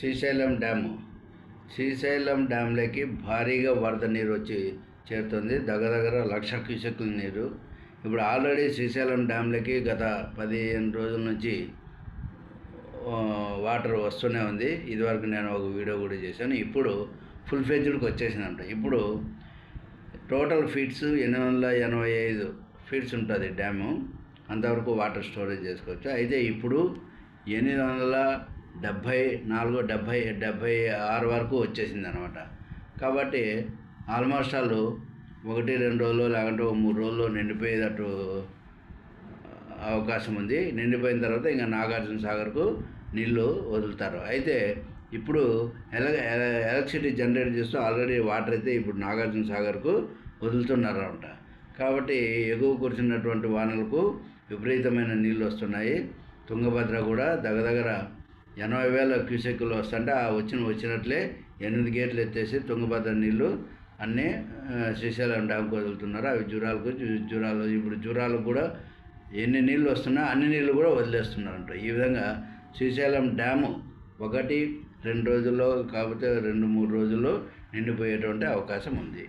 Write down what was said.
Srisailam dam. Srisailam డ్యాంలోకి భారీగా వరద నీరు వచ్చి చేరుతుంది. దగ్గర దగ్గర లక్ష క్యూసెక్ల నీరు. ఇప్పుడు ఆల్రెడీ శ్రీశైలం డ్యాంలోకి గత పదిహేను రోజుల నుంచి వాటర్ వస్తూనే ఉంది. ఇదివరకు నేను ఒక వీడియో కూడా చేశాను. ఇప్పుడు ఫుల్ ఫ్లెజ్డ్కి వచ్చేసిందంట. ఇప్పుడు టోటల్ ఫీట్స్ ఎనిమిది వందల ఎనభై ఐదు ఫీట్స్ ఉంటుంది డ్యాము. అంతవరకు వాటర్ స్టోరేజ్ చేసుకోవచ్చు. అయితే ఇప్పుడు ఎనిమిది వందల డెబ్భై నాలుగు డెబ్భై డెబ్భై ఆరు వరకు వచ్చేసింది అనమాట కాబట్టి ఆల్మోస్ట్ వాళ్ళు ఒకటి రెండు రోజులు లేకుంటే ఒక మూడు రోజులు నిండిపోయేటట్టు అవకాశం ఉంది. నిండిపోయిన తర్వాత ఇంకా నాగార్జున సాగర్కు నీళ్ళు వదులుతారు. అయితే ఇప్పుడు ఎల ఎల- ఎలక్ట్రిసిటీ జనరేట్ చేస్తూ ఆల్రెడీ వాటర్ అయితే ఇప్పుడు నాగార్జున సాగర్కు వదులుతున్నారు అనమాట కాబట్టి ఎగువ కురిసినటువంటి వానలకు విపరీతమైన నీళ్ళు వస్తున్నాయి. తుంగభద్ర కూడా దగ్గర దగ్గర ఎనభై వేల క్యూసెక్లు వస్తుంటే ఆ వచ్చిన వచ్చినట్లే ఎనిమిది గేట్లు ఎత్తేసి తుంగభద్ర నీళ్ళు అన్నీ శ్రీశైలం డ్యామ్కి వదులుతున్నారు అవి జూరాలకు జూరాలు ఇప్పుడు జూరాలకు కూడా ఎన్ని నీళ్ళు వస్తున్నా అన్ని నీళ్ళు కూడా వదిలేస్తున్నారంట. ఈ విధంగా శ్రీశైలం డ్యాము ఒకటి రెండు రోజుల్లో కాకపోతే రెండు మూడు రోజుల్లో నిండిపోయేటువంటి అవకాశం ఉంది.